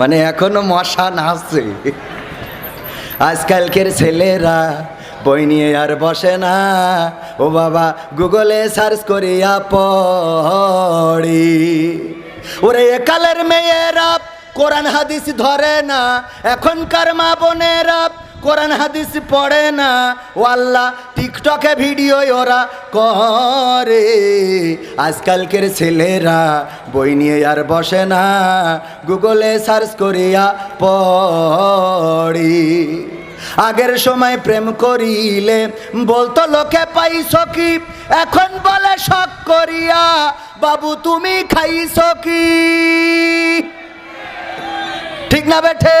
মানে এখনও মশা নাচছে। আজকালকের ছেলেরা বই নিয়ে আর বসে না। ও বাবা, গুগলে সার্চ করিয়া পড়ি। ওরে একালের মেয়েরা, কোরআন হাদিস ধরে না, এখনকার মা বোনেরা কোরআন হাদিস পড়ে না ও আল্লাহ টিকটকে ভিডিও ওরা করে। আজকালকের ছেলেরা বই নিয়ে আর বসে না, গুগলে সার্চ করিয়া পড়ি। আগের সময় প্রেম করিলে বলতো, লোকে পাইছ কি? এখন বলে শখ করিয়া, বাবু তুমি খাইছ কি? ঠিক না বেঠে?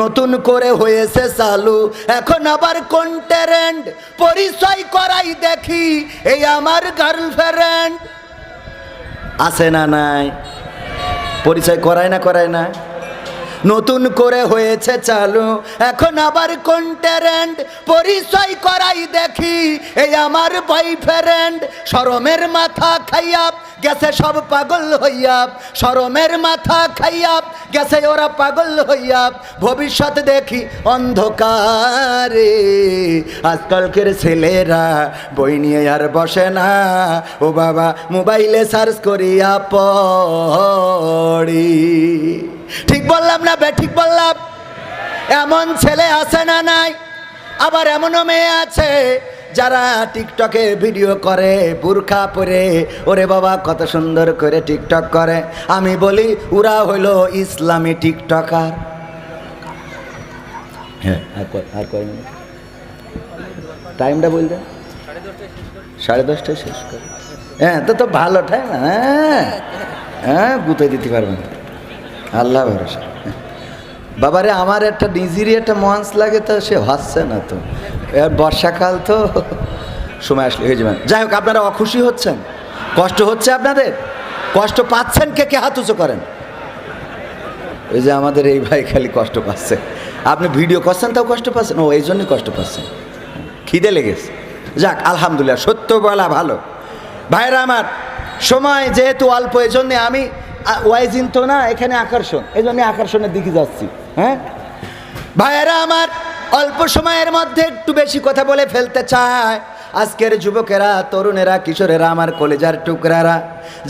নতুন করে হয়েছে চালু। এখন আবার কোন ট্যারেন্ট পরিচয় করাই দেখি, এই আমার গার্লফ্রেন্ড আছে না নাই? পরিচয় করায় না করায় না? নতুন করে হয়েছে চালু। এখন আবার কোন ট্যারেন্ট পরিচয় করাই দেখি, এই আমার বয়ফ্রেন্ড সরমের মাথা খাইয়া গেছে সব পাগল হইয়া, সরমের মাথা খাইয়া, গেছে ওরা পাগল হইয়া। ভবিষ্যৎ দেখি অন্ধকারে। আজকালকের ছেলেরা বই নিয়ে আর বসে না। ও বাবা, মোবাইলে সার্চ করিয়া পড়ি। ঠিক বললাম না বে, ঠিক বললাম? এমন ছেলে আছে না নাই? আবার এমনও মেয়ে আছে যারা টিকটকে ভিডিও করে, বুরখা পরে, ওরে বাবা, কত সুন্দর করে টিকটক করে। আমি বলি, ওরা হইল ইসলামী টিকটকার। হ্যাঁ আর কয়- মিনিট? টাইমটা বলতে সাড়ে দশটায় শেষ করে। হ্যাঁ তো তো ভালো টাইম হ্যাঁ। হ্যাঁ গুতে দিতে পারবেন। আল্লাহ ভরসা। বাবারে, আমার একটা নিজেরই একটা মঞ্চ লাগে তো, সে হচ্ছে না তো। এর বর্ষাকাল তো, সময় আসলে হয়ে যাবেন যাই হোক, আপনারা অখুশি হচ্ছেন? কষ্ট হচ্ছে আপনাদের? কষ্ট পাচ্ছেন কে কে হাত উঁচু করেন? ওই যে আমাদের এই ভাই খালি কষ্ট পাচ্ছে। আপনি ভিডিও করছেন, তাও কষ্ট পাচ্ছেন? ও, এই জন্যই কষ্ট পাচ্ছেন খিদে লেগেছে। যাক, আলহামদুলিল্লাহ, সত্য বলা ভালো। ভাইরা আমার, সময় যেহেতু অল্প এই জন্যে আমি ওয়াইজিন তো না, এখানে আকর্ষণ। এই জন্য আকর্ষণের দিকে যাচ্ছি। হ্যাঁ? ভাইয়েরা আমার অল্প সময়ের মধ্যে একটু বেশি কথা বলে ফেলতে চায়। আজকের যুবকেরা, তরুণেরা, কিশোরেরা, আমার কলেজার টুকরারা।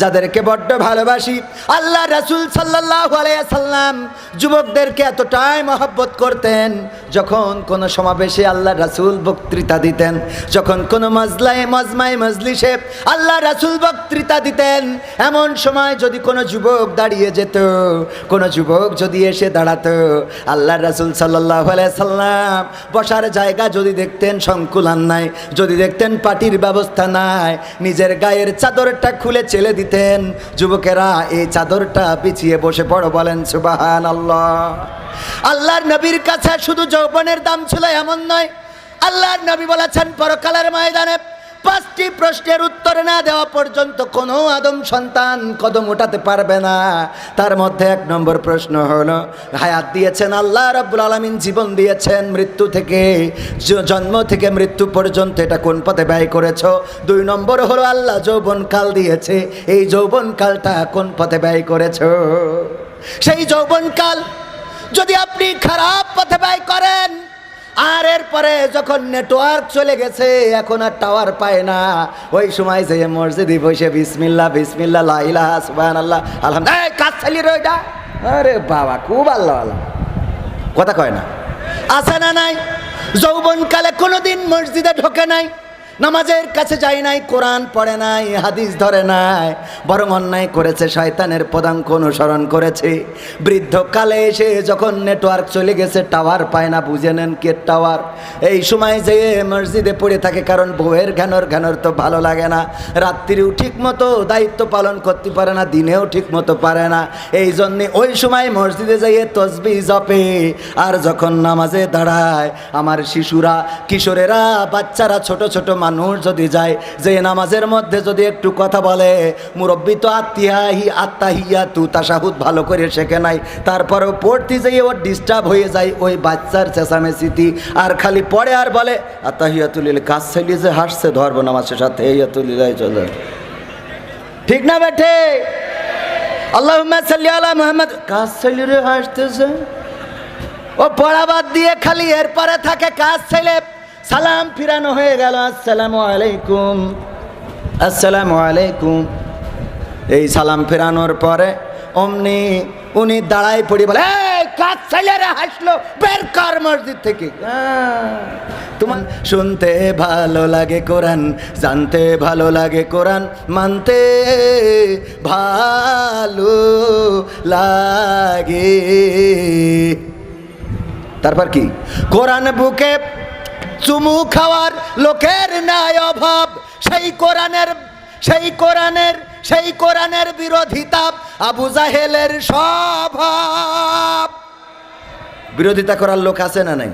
যাদেরকে বড্ড ভালোবাসি আল্লাহ রাসুল সাল্লাম যুবকদেরকে এতটাই মহব্বত করতেন যখন কোনো সমাবেশে আল্লাহ রাসুল বক্তৃতা দিতেন, যখন কোনো মজলায়, মজমায়, মজলিসে আল্লাহ রাসুল বক্তৃতা দিতেন। এমন সময় যদি কোনো যুবক দাঁড়িয়ে যেত, কোনো যুবক যদি এসে দাঁড়াতো আল্লাহ রাসুল সাল্লাহ সাল্লাম বসার জায়গা যদি দেখতেন সংকুলান নাই, যদি দেখতেন পাটির ব্যবস্থা নাই, নিজের গায়ের চাদরটা খুলে চেলে দিতেন। যুবকেরা এই চাদরটা পিছিয়ে বসে পড়ো বলেন সুবাহান আল্লাহ আল্লাহর নবীর কাছে শুধু যৌবনের দাম ছিল এমন নয়, আল্লাহর নবী বলেছেন, পরকালের ময়দানে পাঁচটি প্রশ্নের উত্তর না দেওয়া পর্যন্ত কোনো আদম সন্তান কদম উঠাতে পারবে না। তার মধ্যে এক নম্বর প্রশ্ন হলো, হায়াত দিয়েছেন আল্লাহ রাব্বুল আলমিন, জীবন দিয়েছেন মৃত্যু থেকে জন্ম থেকে মৃত্যু পর্যন্ত এটা কোন পথে ব্যয় করেছ? দুই নম্বর হলো, আল্লাহ যৌবন কাল দিয়েছে, এই যৌবন কালটা কোন পথে ব্যয় করেছ? সেই যৌবন কাল যদি আপনি খারাপ পথে ব্যয় করেন আর এরপরে যখন নেটওয়ার্ক চলে গেছে, এখন আর টাওয়ার পায় না। ওই সময় যে মসজিদে বসে বিসমিল্লা বিসমিল্লা লাইলা সুবান আল্লাহ আলহামদুলিল্লাহ। কাজ চালিয়ে রইটা আরে বাবা, খুব আল্লাহ আল্লাহ। কথা কয় না। আছে না নাই? যৌবন যৌবনকালে কোনোদিন মসজিদে ঢোকে নাই। নামাজের কাছে যায় নাই, কোরআন পড়ে নাই, হাদিস ধরে নাই, বরং অন্যায় করেছে, শয়তানের পদাঙ্ক অনুসরণ করেছে। বৃদ্ধকালে এসে যখন নেটওয়ার্ক চলে গেছে টাওয়ার পায় না, বুঝে নেন কে টাওয়ার এই সময় যে মসজিদে পড়ে থাকে, কারণ বউয়ের ঘ্যানর ঘ্যানর তো ভালো লাগে না। রাত্রিও ঠিক মতো দায়িত্ব পালন করতে পারে না, দিনেও ঠিক মতো পারে না। এই জন্যে ওই সময় মসজিদে যাইয়ে তসবি জপে, আর যখন নামাজে দাঁড়ায়, আমার শিশুরা, কিশোরেরা, বাচ্চারা, ছোট ছোট মানুষ যদি যায়, যে নামাজের মধ্যে যদি একটু কথা বলে, মুরব্বী তো আত্মিয়াহি আত্মাহিয়া তু তাসাহুদ ভালো করে শেখে নাই। তারপরেও পড়তে যাইয়ে ওর ডিস্টার্ব হয়ে যায় ওই বাচ্চার চেঁচামেচিতি। আর খালি পড়ে আর বলে আত্মাহিয়া তুলিল কাজ ছেলে যে হাসছে, ধরবো নামাজের সাথে ইয়া তুলিলাই চলে ঠিক না বেঠে? আল্লাহ সাল্লি আলা মোহাম্মদ। কাজ ছেলে হাসতেছে? ও পড়া বাদ দিয়ে খালি এরপরে থাকে কাজ ছেলে সালাম ফিরানো হয়ে গেল আসসালামু আলাইকুম। আসসালামু আলাইকুম। এই সালাম ফেরানোর পরে অমনি উনি দাঁড়াই পড়ি বলে "এই, কাজ ছেলেরা হাসলো বের কর মসজিদ থেকে। তোমার শুনতে ভালো লাগে কোরআন জানতে ভালো লাগে কোরআন মানতে ভালো লাগে। তারপর কি? কোরআন বুকে চুমু খাওয়ার লোকের ন্যায় অভাব। সেই কোরআনের সেই কোরআনের সেই কোরআনের বিরোধিতা আবু জাহেলের স্বভাব। বিরোধিতা করার লোক আছে না নাই?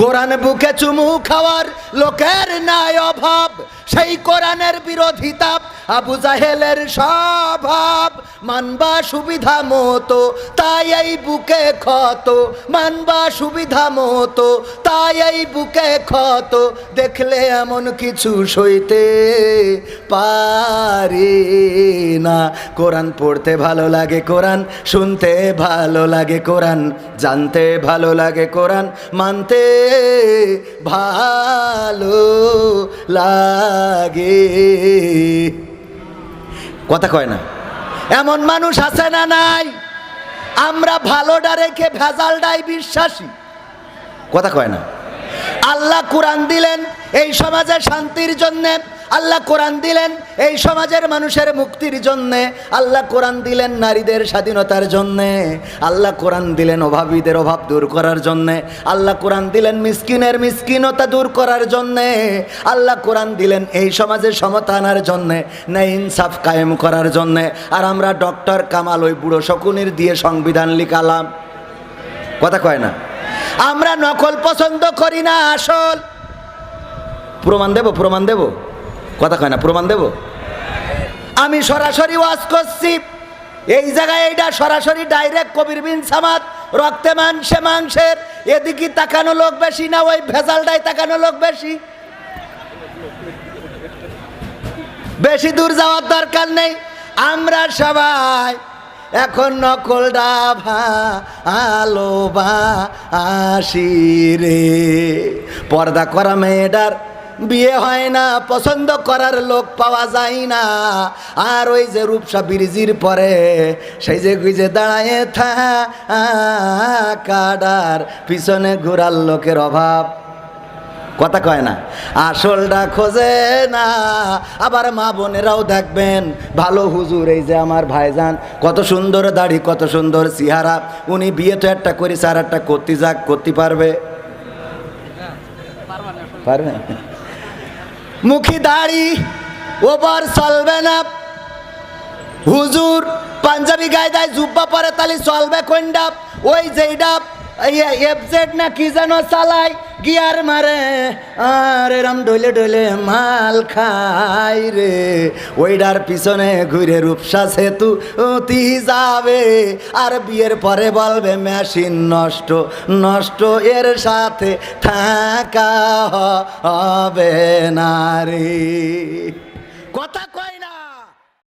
কোরআন বুকে চুমু খাওয়ার লোকের নাই অভাব। সেই কোরআনের বিরোধিতা আবু জাহেলের স্বভাব মানবা সুবিধা মতো, তাই এই বুকে ক্ষত। মানবা সুবিধা মতো, তাই এই বুকে ক্ষত। দেখলে এমন কিছু সইতে পারি না। কোরআন পড়তে ভালো লাগে কোরআন, শুনতে ভালো লাগে কোরআন, জানতে ভালো লাগে কোরআন, মানতে ভালো লাগে। কথা কয় না। এমন মানুষ আছে না নাই? আমরা ভালোটা রেখে ভেজালটাই বিশ্বাসী। কথা কয় না। আল্লাহ কোরআন দিলেন, এই সমাজে শান্তির জন্যে আল্লাহ কোরআন দিলেন এই সমাজের মানুষের মুক্তির জন্যে। আল্লাহ কোরআন দিলেন নারীদের স্বাধীনতার জন্যে। আল্লাহ কোরআন দিলেন অভাবীদের অভাব দূর করার জন্যে। আল্লাহ কোরআন দিলেন মিসকিনের মিসকিনতা দূর করার জন্যে। আল্লাহ কোরআন দিলেন এই সমাজে সমতা আনার জন্যে, ন্যায় ইনসাফ কায়েম করার জন্যে। আর আমরা ডক্টর কামাল ওই বুড়ো শকুনির দিয়ে সংবিধান লিখালাম। কথা কয় না? আমরা নকল পছন্দ করি না আসল। প্রমাণ দেব প্রমাণ দেব? কথা কয় না, প্রমাণ দেব? আমি সরাসরি ওয়াজ করছি। এই জায়গায় এইটা সরাসরি ডাইরেক্ট কবির বিন সামাদ, রক্তে মাংসে মাংসের, এদিকে তাকানো লোক বেশি না, ওই ভেজালটাই তাকানো লোক বেশি। বেশি দূর যাওয়ার দরকার নেই। আমরা সবাই এখন নকলটা ভালো আসি রে। পর্দা করা মেয়েটার বিয়ে হয় না, পছন্দ করার লোক পাওয়া যায় না। আর ওই যে রূপসা বিরিজির পরে সেই যে গুজে দাঁড়ায় থা কাডার পিছনে ঘোরার লোকের অভাব। কথা কয় না, আসলটা খোঁজে না। আবার মা বোনেরাও দেখবেন, ভালো হুজুর, এই যে আমার ভাইজান, কত সুন্দর দাড়ি, কত সুন্দর চেহারা। উনি বিয়ে তো একটা করেছে, আর একটা করতে যাক, করতে পারবে? পারবে মুখী দাড়ি ওবার চলবে না। হুজুর, পাঞ্জাবি গায়ে দেয় জুব্বা পরে তালি চলবে কোনডা ওই যেইডা এফজেড না কি যেন চালাই? গিয়ার মারে, আর এরম ডলে ডলে মাল খাই রে। ওইটার পিছনে ঘুরে রূপসা সেতু অতি যাবে। আর বিয়ের পরে বলবে, মেশিন নষ্ট নষ্ট এর সাথে থাকা হবে না রে।